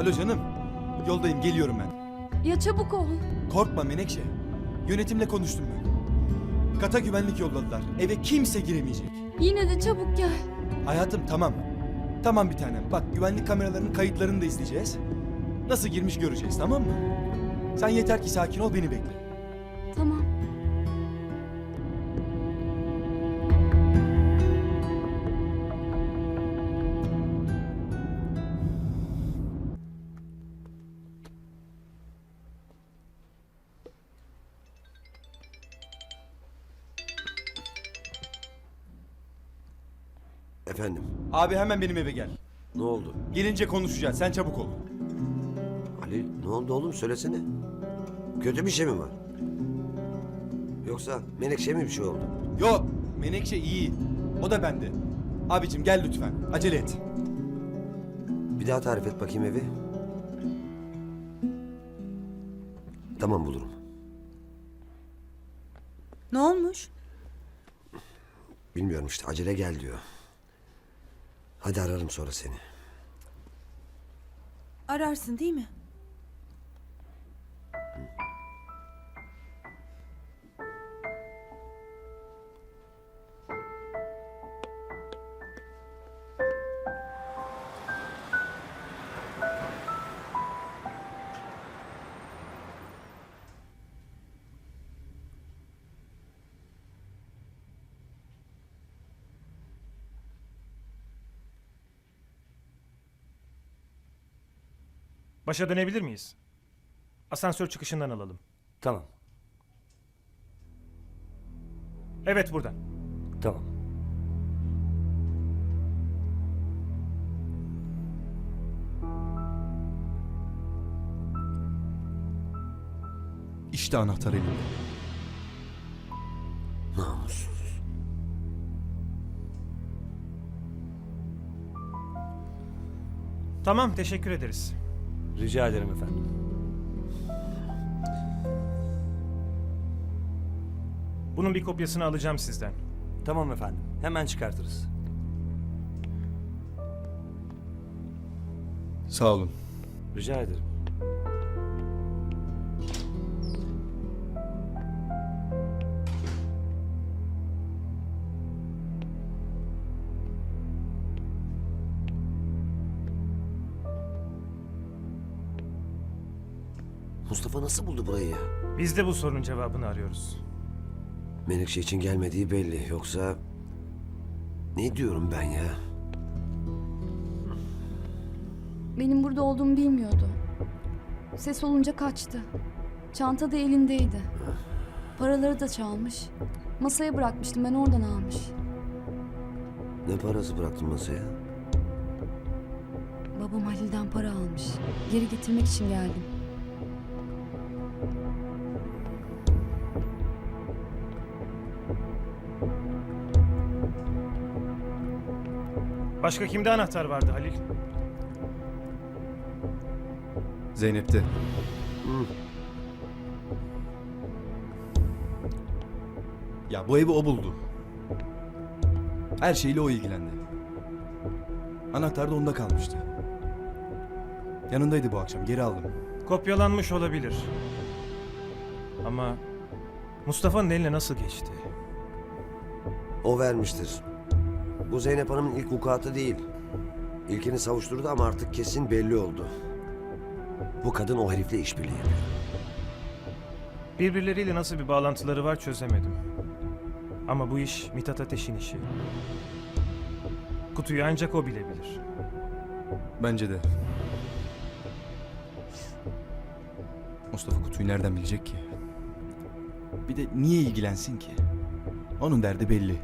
Alo canım. Yoldayım geliyorum ben. Ya çabuk ol. Korkma Menekşe. Yönetimle konuştum ben. Kata güvenlik yolladılar. Eve kimse giremeyecek. Yine de çabuk gel. Hayatım tamam. Tamam bir tanem. Bak güvenlik kameralarının kayıtlarını da izleyeceğiz. Nasıl girmiş göreceğiz tamam mı? Sen yeter ki sakin ol beni bekle. Efendim, Abi hemen benim eve gel. ne oldu? Gelince konuşacağız. Sen çabuk ol. Ali, ne oldu oğlum söylesene. Kötü bir şey mi var? Yoksa Menekşe mi bir şey oldu? Yok. Menekşe iyi. O da bende. Abicim gel lütfen. Acele et. Bir daha tarif et bakayım evi. Tamam bulurum. Ne olmuş? Bilmiyorum işte acele gel diyor. Hadi ararım sonra seni. Ararsın değil mi? Başa dönebilir miyiz? Asansör çıkışından alalım. Tamam, Evet buradan. tamam. İşte anahtar elimde. Namussuz. Tamam teşekkür ederiz. Rica ederim efendim. Bunun bir kopyasını alacağım sizden. Tamam efendim, hemen çıkartırız. Sağ olun. Rica ederim. Mustafa nasıl buldu burayı? Biz de bu sorunun cevabını arıyoruz. Menekşe için gelmediği belli. Yoksa... Ne diyorum ben ya? Benim burada olduğumu bilmiyordu. Ses olunca kaçtı. Çanta da elindeydi. Paraları da çalmış. Masaya bırakmıştım ben oradan almış. Ne parası bıraktın masaya? Babam Halil'den para almış. Geri getirmek için geldim. Başka kimde anahtar vardı Halil? Zeynep'te. Ya bu evi o buldu. Her şeyle o ilgilendi. Anahtar da onda kalmıştı. Yanındaydı bu akşam. Geri aldım. Kopyalanmış olabilir. Ama Mustafa'nın eline nasıl geçti? O vermiştir. Bu Zeynep Hanım'ın ilk vukuatı değil. İlkini savuşturdu ama artık kesin belli oldu. Bu kadın o herifle işbirliği yapıyor. Birbirleriyle nasıl bir bağlantıları var çözemedim. Ama bu iş Mithat Ateş'in işi. Kutuyu ancak o bilebilir. Bence de. Mustafa kutuyu nereden bilecek ki? Bir de niye ilgilensin ki? Onun derdi belli.